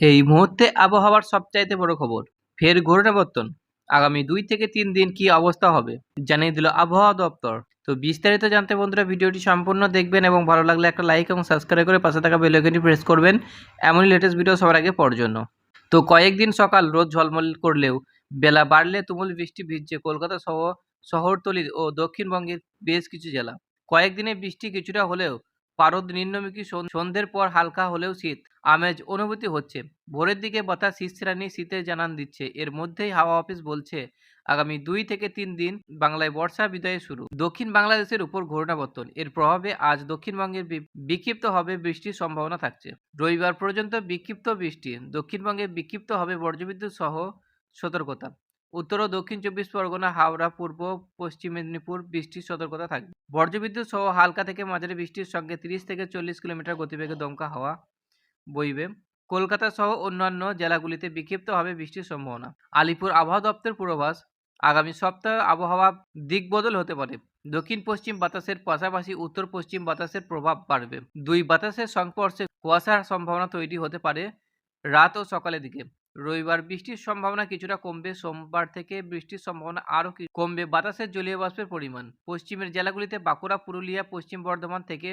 এই মুহূর্তে আবহাওয়ার সবচাইতে বড় খবর। ফের ঘূর্ণাবর্তন। আগামী দুই থেকে তিন দিন কি অবস্থা হবে, জানিয়ে দিল আবহাওয়া দপ্তর। তো বিস্তারিত জানতে বন্ধুরা ভিডিওটি সম্পূর্ণ দেখবেন এবং ভালো লাগলে একটা লাইক এবং সাবস্ক্রাইব করে পাশে থাকা বেল আইকনটি প্রেস করবেন। এমনই লেটেস্ট ভিডিও সবার আগে পড়ার জন্য। তো কয়েকদিন সকাল রোদ ঝলমল করলেও বেলা বাড়লে তুমুল বৃষ্টি ভিজছে কলকাতা সহ শহরতলি ও দক্ষিণবঙ্গের বেশ কিছু জেলা। কয়েকদিনে বৃষ্টি কিছুটা হলেও পারদ নিম্নমুখী সন্ধ্যের পর হালকা হলেও শীত, আমেজ অনুভূতি হচ্ছে। ভোরের দিকে বাতাস শীতশ্রেণী শীতের জানান দিচ্ছে। এর মধ্যেই হাওয়া অফিস বলছে, আগামী দুই থেকে তিন দিন বাংলায় বর্ষা বিদায় শুরু। দক্ষিণ বাংলাদেশের উপর ঘূর্ণাবর্তন। এর প্রভাবে আজ দক্ষিণবঙ্গের বিক্ষিপ্ত হবে বৃষ্টির সম্ভাবনা থাকছে। রবিবার পর্যন্ত বিক্ষিপ্ত বৃষ্টি। দক্ষিণবঙ্গে বিক্ষিপ্ত হবে বজ্রবিদ্যুৎ সহ সতর্কতা। উত্তর ও দক্ষিণ চব্বিশ পরগনা, হাওড়া, পূর্ব, পশ্চিম মেদিনীপুর বৃষ্টির সতর্কতা থাকবে। বজ্রবিদ্যুৎ সহ হালকা থেকে মাঝারি বৃষ্টির সঙ্গে তিরিশ থেকে চল্লিশ কিলোমিটার গতিবেগে দমকা হাওয়া বইবে। কলকাতা সহ অন্যান্য জেলাগুলিতে বিক্ষিপ্ত হবে বৃষ্টির সম্ভাবনা। আলিপুর আবহাওয়া দপ্তর পূর্বাভাস, আগামী সপ্তাহে আবহাওয়া দিকবদল হতে পারে। দক্ষিণ পশ্চিম বাতাসের পাশাপাশি উত্তর পশ্চিম বাতাসের প্রভাব বাড়বে। দুই বাতাসের সংস্পর্শে কুয়াশার সম্ভাবনা তৈরি হতে পারে রাত ও সকালের দিকে। রবিবার বৃষ্টির সম্ভাবনা কিছুটা কমবে। সোমবার থেকে বৃষ্টির সম্ভাবনা আরও কমবে? বাতাসের জলীয় বাষ্পের পরিমাণ। পশ্চিমের জেলাগুলিতে বাঁকুড়া, পুরুলিয়া, পশ্চিম বর্ধমান থেকে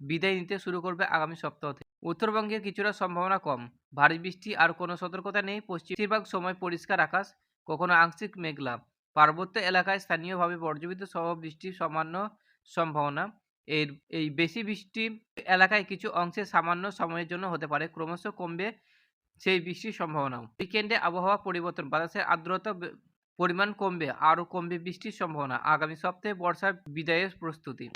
বিদায় নিতে শুরু করবে আগামী সপ্তাহ থেকে। উত্তরবঙ্গের কিছুটা সম্ভাবনা কম। ভারী বৃষ্টি আর কোনো সতর্কতা নেই। পশ্চিম বেশিরভাগ সময় পরিষ্কার আকাশ, কখনো আংশিক মেঘলা। পার্বত্য এলাকায় স্থানীয়ভাবে বজ্রবিদ্যুৎ সহ বৃষ্টির সামান্য সম্ভাবনা। এর, এই বেশি বৃষ্টি এলাকায় কিছু অংশে সামান্য সময়ের জন্য হতে পারে। ক্রমশ কমবে সেই বৃষ্টির সম্ভাবনা উইকেন্ডে আবহাওয়া পরিবর্তন বাতাসের আর্দ্রতা পরিমাণ কমবে, আরও কমবে বৃষ্টির সম্ভাবনা। আগামী সপ্তাহে বর্ষার বিদায়ের প্রস্তুতি।